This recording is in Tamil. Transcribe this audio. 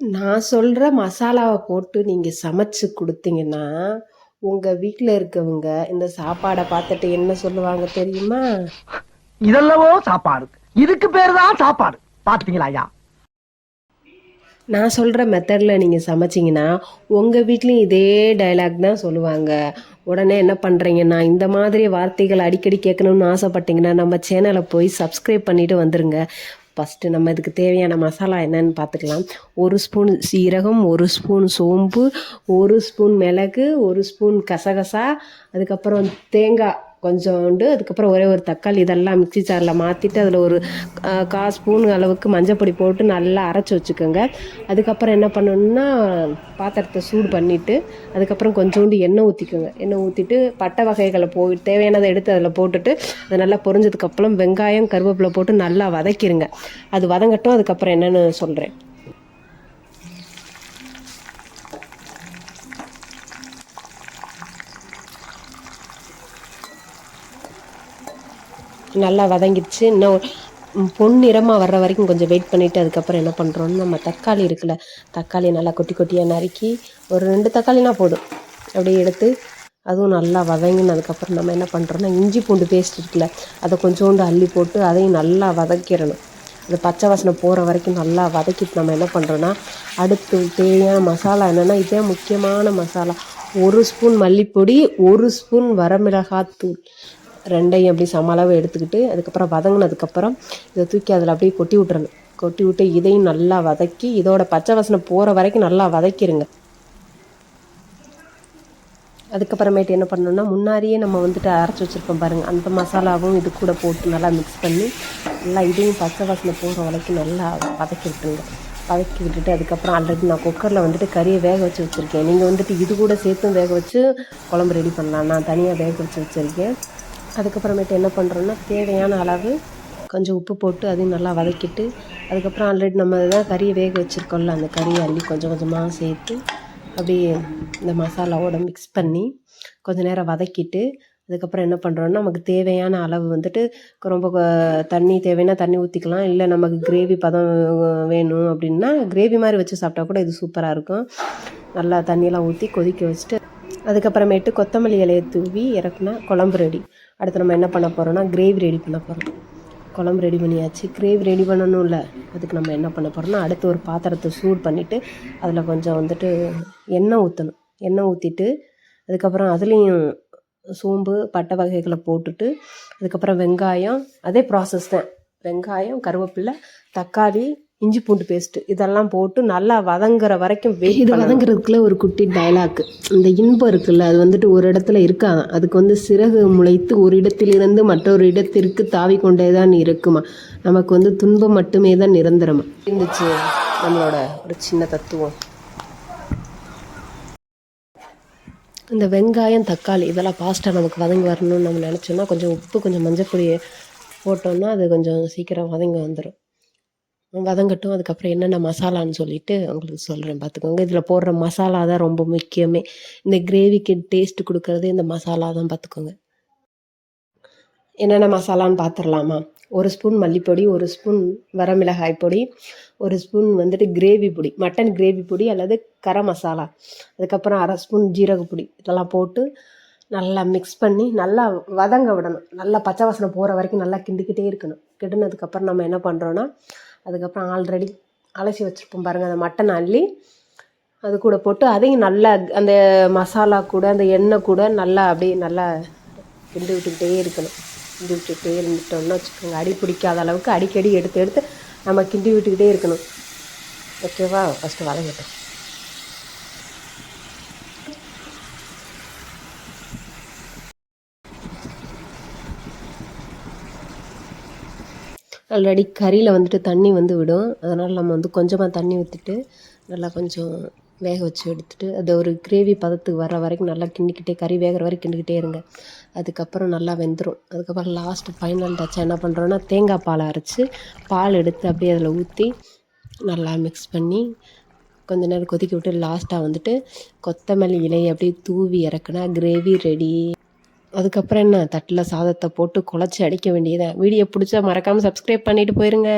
நான் சொல்ற மசாலாவ போட்டு நீங்க சமைச்சு குடுத்தீங்கன்னா, உங்க வீட்ல இருக்கவங்க இந்த சாப்பாட பார்த்துட்டு என்ன சொல்லுவாங்க தெரியுமா? இதெல்லவோ சாப்பாடு இதுக்கு பேரு தான் சாப்பாடு பாத்தீங்களா ஐயா நான் சொல்ற மெத்தட்ல நீங்க சமைச்சீங்கன்னா, உங்க வீட்லயும் இதே டயலாக் தான் சொல்லுவாங்க. உடனே என்ன பண்றீங்கன்னா, இந்த மாதிரி வார்த்தைகள் அடிக்கடி கேட்கணும்னு ஆசைப்பட்டீங்கன்னா, நம்ம சேனல போய் சப்ஸ்கிரைப் பண்ணிட்டு வந்துருங்க. ஃபஸ்ட்டு நம்ம இதுக்கு தேவையான மசாலா என்னன்னு பார்த்துக்கலாம். ஒரு ஸ்பூன் சீரகம், ஒரு ஸ்பூன் சோம்பு, ஒரு ஸ்பூன் மிளகு, ஒரு ஸ்பூன் கசகசா, அதுக்கப்புறம் தேங்காய் கொஞ்சோண்டு, அதுக்கப்புறம் ஒரே ஒரு தக்காளி இதெல்லாம் மிக்ஸி ஜார்ல மாற்றிட்டு அதில் ஒரு கா ஸ்பூன் அளவுக்கு மஞ்சப்பொடி போட்டு நல்லா அரைச்சி வச்சுக்கோங்க. அதுக்கப்புறம் என்ன பண்ணணும்னா, பாத்திரத்தை சூடு பண்ணிவிட்டு அதுக்கப்புறம் கொஞ்சோண்டு எண்ணெய் ஊற்றிக்கோங்க எண்ணெய் ஊற்றிட்டு பட்டை வகைகளை போய் தேவையானதை எடுத்து அதில் போட்டுட்டு, அதை நல்லா பொரிஞ்சதுக்கப்புறம் வெங்காயம், கருவேப்பிலை போட்டு நல்லா வதக்கிருங்க. அது வதங்கட்டும். அதுக்கப்புறம் என்னென்னு சொல்கிறேன் நல்லா வதங்கிடுச்சு. இன்னும் பொன்னிறமாக வர்ற வரைக்கும் கொஞ்சம் வெயிட் பண்ணிவிட்டு அதுக்கப்புறம் என்ன பண்ணுறோன்னு நம்ம தக்காளி இருக்குல்ல, தக்காளி நல்லா கொட்டி கொட்டியாக நறுக்கி, ஒரு ரெண்டு தக்காளினா போதும். அப்படியே எடுத்து, அதுவும் நல்லா வதங்கினதுக்கப்புறம் நம்ம என்ன பண்ணுறோன்னா இஞ்சி பூண்டு பேஸ்ட் இருக்குல்ல, அதை கொஞ்சோண்டு அள்ளி போட்டு, அதையும் நல்லா வதக்கிடணும் அந்த பச்சை வாசனை போகிற வரைக்கும் நல்லா வதக்கிட்டு நம்ம என்ன பண்ணுறோன்னா அடுத்து தேவையான மசாலா என்னென்னா இதே முக்கியமான மசாலா. ஒரு ஸ்பூன் மல்லிப்பொடி, ஒரு ஸ்பூன் வரமிளகாத்தூள். ரெண்டையும் அப்படியே சம அளவு எடுத்துக்கிட்டு, அதுக்கப்புறம் வதங்கினதுக்கப்புறம் இதை தூக்கி அதில் அப்படியே கொட்டி விட்டுறணும். கொட்டி விட்டு இதையும் நல்லா வதக்கி, இதோட பச்சை வசனை போகிற வரைக்கும் நல்லா வதக்கிடுங்க அதுக்கப்புறமேட்டு என்ன பண்ணணும்னா, முன்னாடியே நம்ம வந்துட்டு அரைச்சி வச்சுருப்போம் பாருங்கள் அந்த மசாலாவும் இது கூட போட்டு நல்லா மிக்ஸ் பண்ணி, நல்லா இதையும் பச்சை வாசனை போகிற வரைக்கும் நல்லா வதக்கி விட்டுருங்க. வதக்கி விட்டுட்டு, அதுக்கப்புறம் ஆல்ரெடி நான் குக்கரில் வந்துட்டு கறியை வேக வச்சு வச்சுருக்கேன் நீங்கள் வந்துட்டு இது கூட சேர்த்தும் வேக வச்சு குழம்பு ரெடி பண்ணலாம். நான் தனியாக வேக வச்சு வச்சுருக்கேன் அதுக்கப்புறமேட்டு என்ன பண்ணுறோன்னா தேவையான அளவு கொஞ்சம் உப்பு போட்டு அதையும் நல்லா வதக்கிட்டு, அதுக்கப்புறம் ஆல்ரெடி நம்ம தான் கறியை வேக வச்சுருக்கோம்ல அந்த கறியை அள்ளி கொஞ்சம் கொஞ்சமாக சேர்த்து, அப்படியே இந்த மசாலாவோட மிக்ஸ் பண்ணி, கொஞ்ச நேரம் வதக்கிட்டு, அதுக்கப்புறம் என்ன பண்ணுறோன்னா நமக்கு தேவையான அளவு வந்துட்டு ரொம்ப தண்ணி தேவைன்னா தண்ணி ஊற்றிக்கலாம் இல்லை நமக்கு கிரேவி பதம் வேணும் அப்படின்னா, கிரேவி மாதிரி வச்சு சாப்பிட்டா கூட இது சூப்பராக இருக்கும். நல்லா தண்ணியெல்லாம் ஊற்றி கொதிக்க வச்சுட்டு, அதுக்கப்புறமேட்டு கொத்தமல்லி இலையை தூவி இறக்குனா குழம்பு ரெடி. அடுத்து நம்ம என்ன பண்ண போகிறோன்னா கிரேவி ரெடி பண்ண போகிறோம் குழம்பு ரெடி பண்ணியாச்சு. கிரேவி ரெடி பண்ணணும்ல, அதுக்கு நம்ம என்ன பண்ண போகிறோம்னா அடுத்து ஒரு பாத்திரத்தை சூடு பண்ணிவிட்டு அதில் கொஞ்சம் வந்துட்டு எண்ணெய் ஊற்றணும் எண்ணெய் ஊற்றிட்டு அதுக்கப்புறம் அதுலேயும் சோம்பு, பட்டை வகைகளை போட்டுட்டு, அதுக்கப்புறம் வெங்காயம், அதே ப்ராசஸ் தான். வெங்காயம், கருவேப்பில, தக்காளி, இஞ்சி பூண்டு பேஸ்ட் இதெல்லாம் போட்டு நல்லா வதங்குற வரைக்கும் இது வதங்குறதுக்குள்ள ஒரு குட்டி டயலாக். இந்த இன்பம் இருக்குல்ல, அது வந்துட்டு ஒரு இடத்துல இருக்காதாம். அதுக்கு வந்து சிறகு முளைத்து ஒரு இடத்திலிருந்து மற்றொரு இடத்திற்கு தாவிக் கொண்டே தான் இருக்குமாம். நமக்கு வந்து துன்பம் மட்டுமே தான் நிரந்தரமாம். இருந்துச்சு நம்மளோட ஒரு சின்ன தத்துவம். இந்த வெங்காயம், தக்காளி இதெல்லாம் ஃபாஸ்ட்டா நமக்கு வதங்கி வரணும்னு நம்ம நினச்சோம்னா, கொஞ்சம் உப்பு, கொஞ்சம் மஞ்சப்பொடி போட்டோம்னா, அது கொஞ்சம் சீக்கிரம் வதங்கி வந்துடும் வதங்கட்டும். அதுக்கப்புறம் என்னென்ன மசாலான்னு சொல்லிட்டு உங்களுக்கு சொல்கிறேன் பார்த்துக்கோங்க. இதில் போடுற மசாலா தான் ரொம்ப முக்கியமே. இந்த கிரேவிக்கு டேஸ்ட் கொடுக்கறது இந்த மசாலா தான் பார்த்துக்கோங்க. என்னென்ன மசாலான்னு பார்த்துடலாமா ஒரு ஸ்பூன் மல்லிப்பொடி, ஒரு ஸ்பூன் வரமிளகாய் பொடி, ஒரு ஸ்பூன் வந்துட்டு கிரேவி பொடி, மட்டன் கிரேவி பொடி அல்லது கரம் மசாலா. அதுக்கப்புறம் அரை ஸ்பூன் ஜீரக பொடி. இதெல்லாம் போட்டு நல்லா மிக்ஸ் பண்ணி, நல்லா வதங்க விடணும். நல்லா பச்சை வாசனை போகிற வரைக்கும் நல்லா கிண்டிக்கிட்டே இருக்கணும். கிண்டுனதுக்கப்புறம் நம்ம என்ன பண்ணுறோன்னா அதுக்கப்புறம் ஆல்ரெடி அலசி வச்சுருப்போம் பாருங்கள் அந்த மட்டன் அள்ளி, அது கூட போட்டு அதையும் நல்லா அந்த மசாலா கூட, அந்த எண்ணெய் கூட நல்லா அப்படியே நல்லா கிண்டி விட்டுக்கிட்டே இருக்கணும். கிண்டி விட்டுக்கிட்டே இருந்துட்டோம்னா வச்சுக்கோங்க, அடி பிடிக்காத அளவுக்கு அடிக்கடி எடுத்து எடுத்து நம்ம கிண்டி விட்டுக்கிட்டே இருக்கணும். ஓகேவா? ஃபஸ்ட்டு வதங்கட்டும். ஆல்ரெடி கறியில் வந்துட்டு தண்ணி வந்து விடும். அதனால் நம்ம வந்து கொஞ்சமாக தண்ணி ஊற்றிட்டு நல்லா கொஞ்சம் வேக வச்சு எடுத்துகிட்டு அது ஒரு கிரேவி பதத்துக்கு வர்ற வரைக்கும் நல்லா கிண்டிக்கிட்டே கறி வேகிற வரைக்கும் கிண்டிக்கிட்டே இருங்க. அதுக்கப்புறம் நல்லா வெந்துடும் அதுக்கப்புறம் லாஸ்ட்டு ஃபைனல் டச்சா என்ன பண்ணுறோன்னா தேங்காய் பாலை அரைச்சி பால் எடுத்து அப்படியே அதில் ஊற்றி நல்லா மிக்ஸ் பண்ணி, கொஞ்ச நேரம் கொதிக்க விட்டு லாஸ்ட்டாக வந்துட்டு, கொத்தமல்லி இலையை அப்படியே தூவி இறக்குனா கிரேவி ரெடி. அதுக்கப்புறம் என்ன, தட்டில் சாதத்தை போட்டு குழச்சி அடிக்க வேண்டியதான் வீடியோ பிடிச்சா மறக்காமல் சப்ஸ்கிரைப் பண்ணிட்டு போயிருங்க.